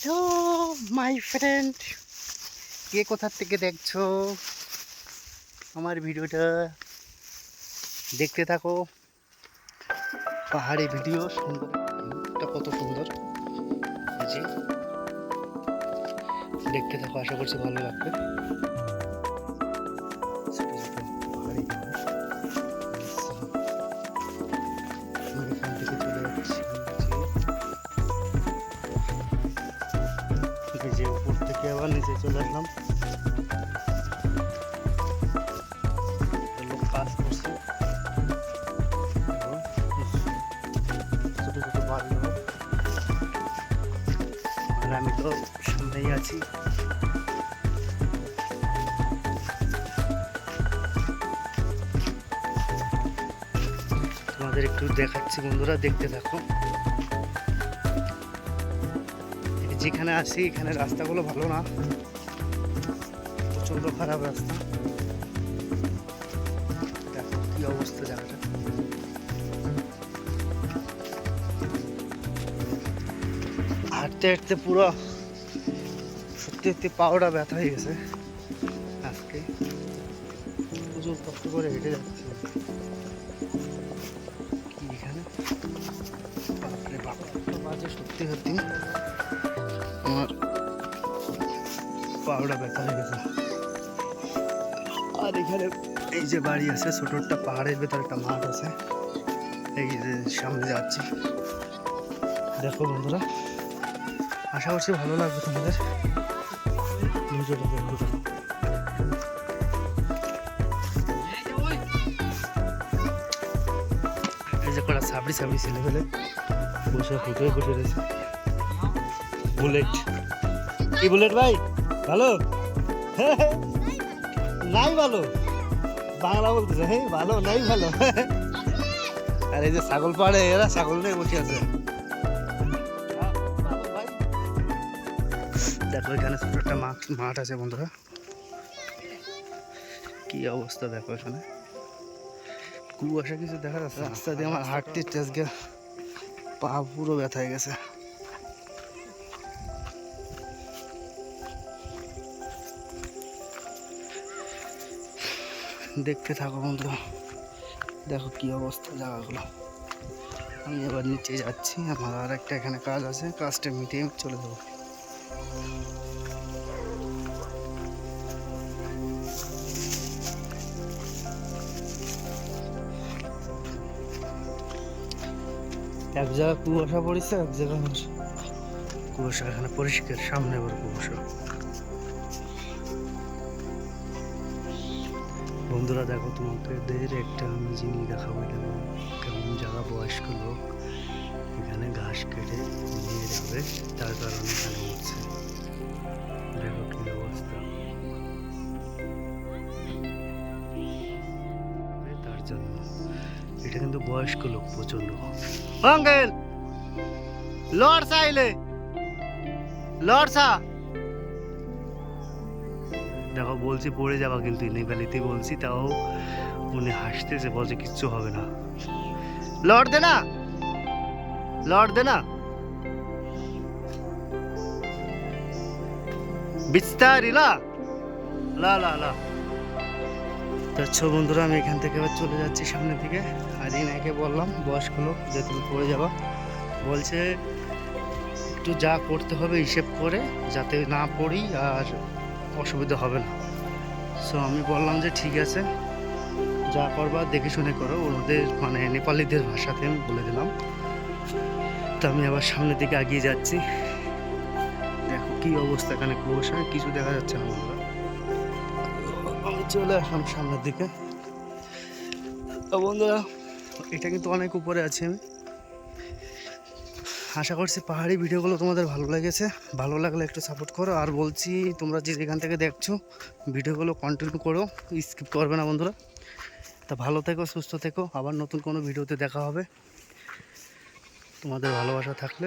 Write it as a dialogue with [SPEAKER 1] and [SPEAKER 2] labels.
[SPEAKER 1] Hello my friend কে কোথার থেকে দেখছ? আমার ভিডিওটা দেখতে থাকো। পাহাড়ি ভিডিও সুন্দরটা কত সুন্দর। আছে দেখতে থাকো, আশা করছি ভালো লাগবে। আবার নিচে চলে আসলাম। করছে। বাড়ি আমি তো সামনেই আছি। তোমাদের একটু দেখাচ্ছি বন্ধুরা, দেখতে থাকো। যেখানে আছি, এখানে রাস্তাগুলো ভালো না। প্রচণ্ড খারাপ রাস্তা। কি অবস্থা জায়গাটা। হাঁটতে হাঁটতে পুরো সত্যি সত্যি পাওটা ব্যথা হয়ে গেছে। আজকে প্রচুর কষ্ট করে হেঁটে যাচ্ছি। এখানে? সত্যি সত্যি। আমার পাউডা ব্যথা হয়ে গেছে। আর এখানে এই যে বাড়ি আছে ছোট একটা পাহাড়ের ভেতর একটা মাঠ আছে। এই যে সামনে যাচ্ছি। দেখো বন্ধুরা, আশা করছি ভালো লাগবে তোমাদের। ভিডিওটা দেখো দেখো। এই যে কটা সাবড়ি সাবড়ি ছেলে ফেলে বসে ফুটে ফুটে রয়েছে। বুলেট। কি বুলেট ভাই? ভালো? নাই ভালো। বাংলা বলতেছে হ্যাঁ ভালো, নাই ভালো। আর এই যে ছাগল পাড়ে, এরা ছাগল নিয়ে বসে আছে। দেখো, এখানে ছোট একটা মাঠ আছে বন্ধুরা। কি অবস্থা দেখো এখানে। কুয়াশা কিছু দেখা যাচ্ছে রাস্তা দিয়ে আমার হাঁটতে আজকে পা পুরো ব্যথা হয়ে গেছে। দেখতে থাকো বন্ধু দেখো কি অবস্থা জায়গাগুলো। আমি এবার নিচে যাচ্ছি, আমার আর একটা এখানে কাজ আছে, কাজটা মিটিয়ে চলে যাব। এক জায়গায় কুয়াশা পড়েছে, এক জায়গায় কুয়াশা এখানে পরিষ্কার, সামনে আবার কুয়াশা। বন্ধুরা, দেখো তোমাদের একটা আমি জিনিস দেখাবো দেখো কেমন জায়গা বয়স্ক লোক, এখানে ঘাস কেটে নিয়ে যাবে, তার কারণে এখানে উঠছে দেখো কি অবস্থা। তার জন্য। এটা কিন্তু বয়স্ক লোক প্রচণ্ড আঙ্কেল! লর্ড সাইলে! লর্ড বলছি, পড়ে যাবা কিন্তু নেপালিতে বলছি, তাও উনি হাসতেছে, বলছে কিচ্ছু হবে না। লর্ড দে না! লর্ড দে না! বিস্তারি, লা! লা লা লা। তো বন্ধুরা, আমি এখান থেকে এবার চলে যাচ্ছি সামনের দিকে আর ইনাকে বললাম, বয়স্ক লোক, যে তুমি পড়ে যাবা। বলছে, একটু যা করতে হবে, হিসেব করে, যাতে না পড়ি আর অসুবিধা হবে না। সো আমি বললাম যে ঠিক আছে। যা করবা দেখে শুনে করো। ওদের মানে নেপালিদের ভাষাতে আমি বলে দিলাম। তো আমি আবার সামনের দিকে এগিয়ে যাচ্ছি। দেখো কি অবস্থা এখানে কুয়াশা, কিছু দেখা যাচ্ছে না আমি চলে আসলাম সামনের দিকে। বন্ধুরা, এটা কিন্তু অনেক উপরে আছি আমি। আশা করছি পাহাড়ি ভিডিওগুলো তোমাদের ভালো লেগেছে। ভালো লাগলে একটু সাপোর্ট করো। আর বলছি, তোমরা যে এখান থেকে দেখছ, ভিডিওগুলো কন্টিনিউ করো স্কিপ করবে না বন্ধুরা। তা ভালো থেকো, সুস্থ থেকো। আবার নতুন কোনো ভিডিওতে দেখা হবে। তোমাদের ভালোবাসা থাকলে।